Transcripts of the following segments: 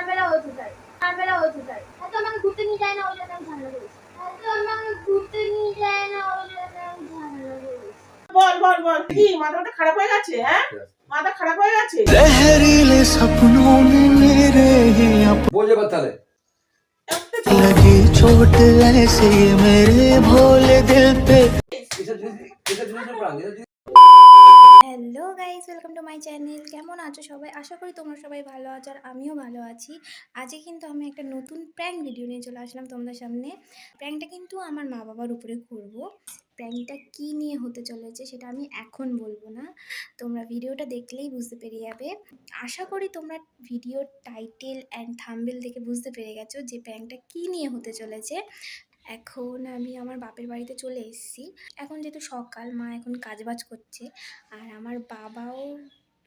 ঝামেলা হয়েছে তাই ঝামেলা হয়েছে তাই এত আমাকে ঘুরতে নিয়ে যায় না ওই জন্য আমি ঝামেলা করেছি এত আমাকে ঘুরতে নিয়ে যায় না ওই জন্য আমি ঝামেলা করেছি বল বল বল কি মাথাটা খারাপ হয়ে গেছে হ্যাঁ মাথা খারাপ হয়ে গেছে जहरीले सपनों में मेरे ही अब বোঝে বা তাহলে একটা लगी चोट ऐसे मेरे भोले दिल पे hello guys welcome to my channel কেমন আছো সবাই? আশা করি তোমরা সবাই ভালো আছো আর আমিও ভালো আছি। আজকে কিন্তু আমি একটা নতুন প্র্যাঙ্ক ভিডিও নিয়ে চলে আসলাম তোমাদের সামনে। প্র্যাঙ্কটা কিন্তু আমার মা বাবার উপরে করব প্র্যাঙ্কটা কী নিয়ে হতে চলেছে সেটা আমি এখন বলব না। তোমরা ভিডিওটা দেখলেই বুঝতে পেরে যাবে। আশা করি তোমরা ভিডিওর টাইটেল অ্যান্ড থাম্বেল দেখে বুঝতে পেরে গেছো যে প্র্যাঙ্কটা কী নিয়ে হতে চলেছে। এখন আমি আমার বাপের বাড়িতে চলে এসেছি। এখন যেহেতু সকাল মা এখন কাজবাজ করছে আর আমার বাবাও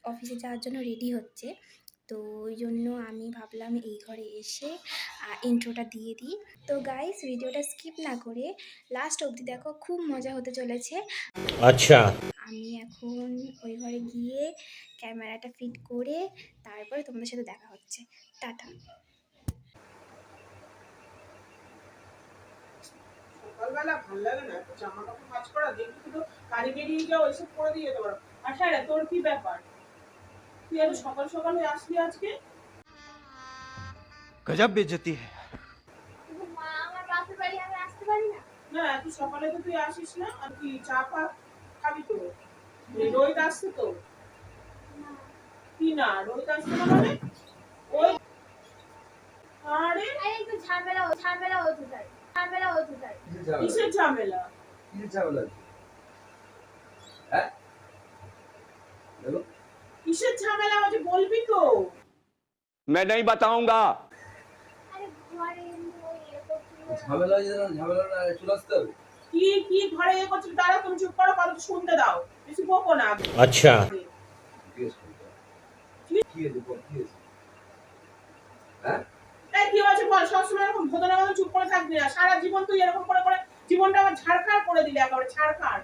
অফিসে যাওয়ার জন্য রেডি হচ্ছে। তো ওই জন্য আমি ভাবলাম এই ঘরে এসে ইন্ট্রোটা দিয়ে দিই। তো গাইস ভিডিওটা স্কিপ না করে লাস্ট অবধি দেখো খুব মজা হতে চলেছে। আচ্ছা। আমি এখন ওই ঘরে গিয়ে ক্যামেরাটা ফিট করে তারপরে তোমাদের সাথে দেখা হচ্ছে। টাটা। সকালবেলা ভালো লাগে না জামা কাপড় কাজ করা দেখবি কিন্তু কাজে বেরিয়ে যাও ওইসব করে দিয়ে যেতে পারো। আচ্ছা, আর সারা তোর কি ব্যাপার? তুই এত সকাল সকাল হয়ে আজকে? গজব বেজতি হ্যাঁ না। না এত সকালে তো তুই আসিস না আর কি চা পা খাবি তো? রোহিত আসছে তো? কি না রোহিত আসছে না মানে? ওই আরে একটু ঝামেলা ঝামেলা হতে পারে ঝামেলা হয়েছে তাই কিসের ঝামেলা কিসের ঝামেলা কিসের ঝামেলা হ্যাঁ দেখো কিসের ঝামেলা হচ্ছে বলবি তো मैं नहीं बताऊंगा আরে ঘরে এমনি ওই এরকম ছিল। ঝামেলা হয়ে যাবে ঝামেলা না চলে আসতে হবে কি কি ঘরে এ করছিস দাঁড়া তুমি চুপ করো কথা শুনতে দাও বেশি বকো না अच्छा জিজ্ঞেস করতে হবে। কি হয়েছে বল কি ভোদনা মতো চুপ করে থাকবি না সারা জীবন তুই এরকম করে করে জীবনটা আমার ঝাড়খাড় করে দিলি একেবারে ছাড়খাড়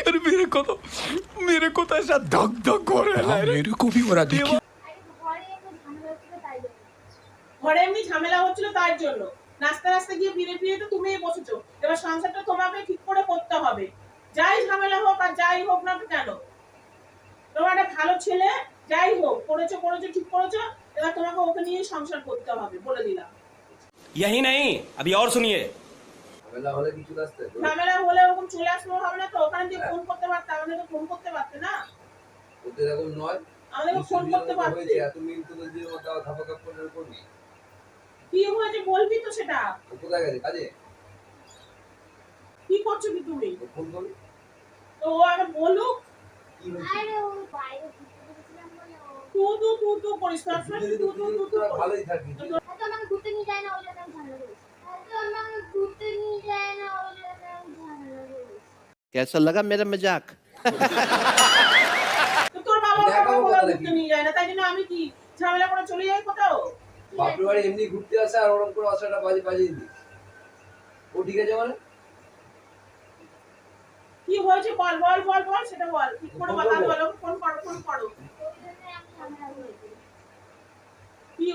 यार मेरे को तो मेरे को तो ऐसा धक धक हो रहा है मेरे को भी हो रहा देखिए আরে ঘরে একটু ঝামেলা হচ্ছিল তাই জন্য ঘরে এমনি ঝামেলা হচ্ছিল তার জন্য নাস্তা নাস্তা গিয়ে ফিরে ফিরে তো তুমিই বসেছো এবার সংসারটা তোমাকে ঠিক করে করতে হবে যাই ঝামেলা হোক আর যাই হোক না কেন তোমার একটা ভালো ছেলে যাই হোক করেছো করেছো ঠিক করেছো এবার তোমাকে ওকে নিয়ে সংসার করতে হবে বলে দিলাম यही नहीं अभी और सुनिए ঝামেলা হলে কি চলে আসতে হবে? ঝামেলা হলে ওরকম চলে আসবো হবে না তো ওখানে দিয়ে ফোন করতে পারতে আমাদেরকে ফোন করতে পারতে না ওদের এরকম নয় আমাদেরকে ফোন করতে পারতে হয়েছে এত মিল তো দিয়ে মতো ধাপা কাপ করে করবি কি হয়েছে বলবি তো সেটা ও কোথায় গেছে কাজে কি করছো কি তুমি ও ফোন করবি তো ও আগে বলুক কি হয়েছে আরে ওই বাইরে ঘুরতে গেছিলাম বলে ও তু তু তু তু করিস না দুজনে তু তো তু তু দুজনে তু তোরা করিস। ভালোই থাকি এত আমাকে ঘুরতে নিয়ে যায় না ওই জন্য कैसा लगा मेरा मजाक তো তোর বাবা ওকে দেখাবো কোথাও কোথায় ঘুরতে নিয়ে যায় না তাই জন্য আমি কি ঝামেলা করে চলে যাই কোথাও বাপের বাড়ি এমনি ঘুরতে আসে আর ওরকম করে আসাটা বাজে বাজিয়ে দিস ও ঠিক আছে মানে কি হয়েছে বল বল বল বল সেটা বল ঠিক করে ফোন কথা করবো? বলো ফোন করো ফোন করো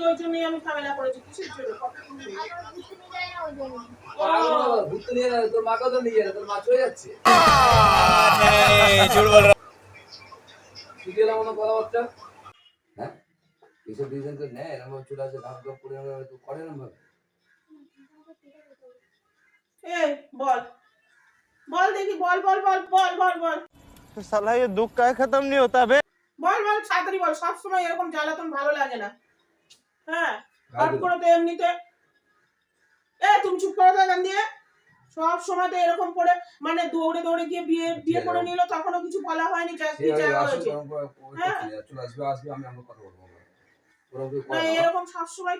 ওই জন্য আমি ঝামেলা করেছি কি ওই জন্যই আমি ঝামেলা করেছি কিসের জন্য কথা শুনবি? আমার ঘুরতে নিয়ে যায় না ওই জন্য পাগল বাবা, ঘুরতে নিয়ে যাবে তোর মাকেও তো নিয়ে যাবে তোর মা চলে যাচ্ছে শিখে এলাম না কথাবার্তা হ্যাঁ এইসব ডিসিশন তো নেয় এরকম ভাবে চলে আসে ভাব ভাব করে এরকম তো করে না ভাবে এই বল বল দেখি বল বল বল বল বল বল साला ये दुख का खत्म नहीं होता बे বল বল তাড়াতাড়ি বল সবসময় এরকম জ্বালাতন ভালো লাগে না হ্যাঁ হট করে তো এমনিতে। এ তুমি চুপ করে গান দিয়ে। সব সময় তো এরকম করে মানে দৌড়ে দৌড়ে গিয়ে বিয়ে বিয়ে করে নিল তখনও কিছু বলা হয়নি যা হয়েছে। ও হ্যাঁ। না। এরকম সবসময়।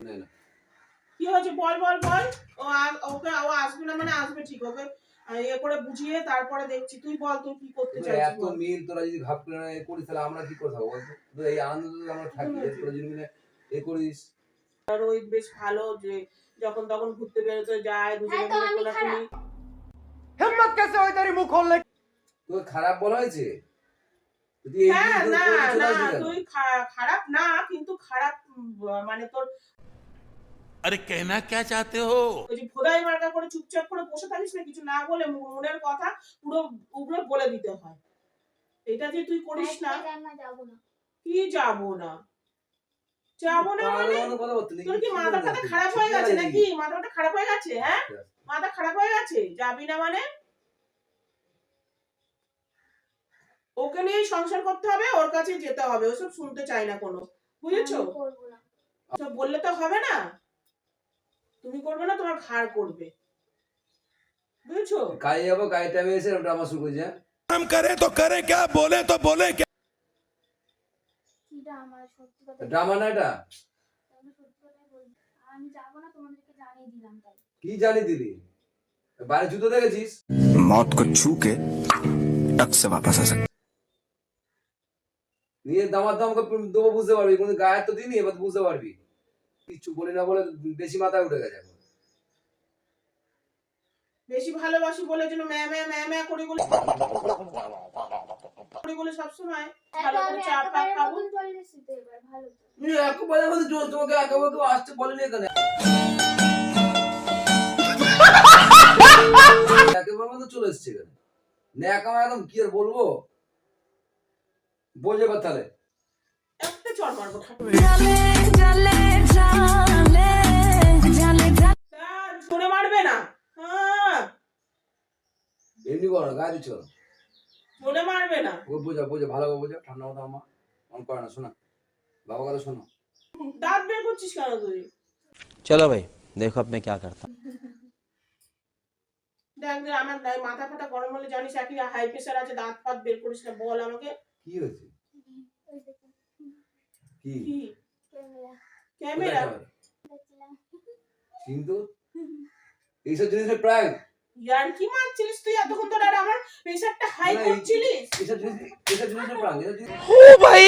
কি হয়েছে বল বল বল। ও ওকে ও আসবে না মানে আসবে ঠিক ওকে ইয়ে করে বুঝিয়ে তারপরে দেখছি। তুই বল তুই কি করতে চাইছিস এত বল। মিল তোরা যদি ভাব করে করিস তাহলে আমরা কি করে থাকব তোরা এই আনন্দ আমরা থাকি তোরা যদি মিলে এ আর ওই বেশ ভালো যে যখন তখন ঘুরতে বেরোতে যায় দুজনে মিলে কোলাকুলি হিম্মত কেসে ওই তারি মুখ খোল তোকে খারাপ বলা হয়েছে? হ্যাঁ, মানে ভোদাই করে চুপচাপ করে কিছু না বলে মনের কথা পুরো উগ্র বলে দিতে হয়। এটা যে তুই করিস না। কি যাব না? যাবো না মানে পাগলের মতো কথা বলতে নেই। তোর কি কি মাথা বলছিস? টাথা খারাপ হয়ে গেছে নাকি মাথাটা খারাপ হয়ে গেছে হ্যাঁ মাথা খারাপ হয়ে গেছে যাবি না মানে ওকে নিয়েই সংসার করতে হবে ওর কাছে যেতে হবে ওসব শুনতে চাই না কোনো বুঝেছো আমি করবো না তো বললে তো হবে না তুমি করবে না তোমার ঘাড় করবে বুঝেছো কাজে যাবো কাজের টাইমে এসে ড্রামা শুরু করেছে হ্যাঁ? हम करे तो करे क्या बोले तो बोले क्या জানিয়ে দিলাম তাই কি জানি দিলি বাইরে জুতো দেখেছিস मौत को छू के टक से वापस आ सकते নিজের দামার দামকে দেবো বুঝতে পারবি কিন্তু গায়ের তো দিনই এবার বুঝতে পারবি কিচ্ছু বলি না বলে বেশি মাথায় উঠে গেছে এখন। বেশি ভালোবাসি বলে যেন ম্যা ম্যা ম্যা ম্যা করি বলে করি ভালো করে চা খাব। একেবারে জোর তোমাকে একেবারে কেউ আসতে বলেনি এখানে। একেবারে চলে এসছে এখানে। ন্যাক আমার একদম কি আর বলব? বোঝে তাহলে একটা চড় মারবো করো গায়ে দিচ্ছ মনে মারবে না। ও বোঝা বোঝা ভালো করে বোঝা। ঠান্ডা কথা আমার মন করে না শোনা। বাবা কথা শোনো। দাঁত বের করছিস কেন তুই? চলো ভাই দেখো আপনি কি করতা দেখ দেখ আমার মাথা ফাটা গরম হলে জানিস একই হাই প্রেসার আছে দাঁত ফাত বের করিস না বল আমাকে। কি হয়েছে? কি? ক্যামেরা। কিন্তু এইসব জিনিসের প্রায় ইয়ার কি মারছিলিস তুই এতক্ষণ ধরে আর আমার প্রেশারটা হাই না, এই- করছিলিস এইসব জিনিস এইসব জিনিসের প্রাণ এইসব জিনিস ओ भाई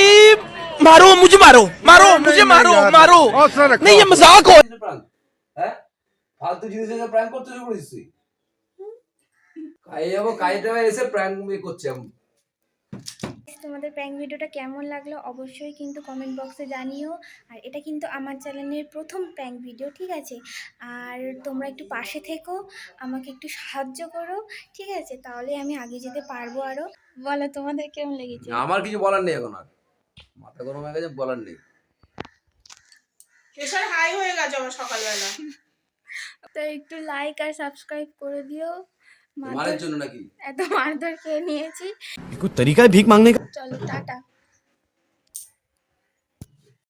मारो मुझे मारो मारो मुझे मारो मारो नहीं ये मजाक हो জিনিসের প্রাণ হ্যাঁ ফালতু জিনিসের প্র্যাঙ্ক করতে শুরু করিস তুই কাজে যাবো কাজে এসে প্র্যাঙ্ক করছে আমি তোমাদের প্র্যাঙ্ক ভিডিওটা কেমন লাগল অবশ্যই কিন্তু কমেন্ট বক্সে জানিও। আর এটা কিন্তু আমার চ্যানেলের প্রথম প্র্যাঙ্ক ভিডিও ঠিক আছে? আর তোমরা একটু পাশে থেকো আমাকে একটু সাহায্য করো ঠিক আছে? তাহলে আমি আগে যেতে পারব আরও বলো তোমাদের কেমন লেগেছে? আমার কিছু বলার নেই এখন আর। মাথা গরম হয়ে গেছে বলার নেই। প্রেশার হাই হয়ে গেছে আমার সকালবেলা। তো একটু লাইক আর সাবস্ক্রাইব করে দিও। মারার জন্য নাকি? এত মারধর খেয়ে নিয়েছি। তরিকায় ভিক মাংনে চলো টাটা।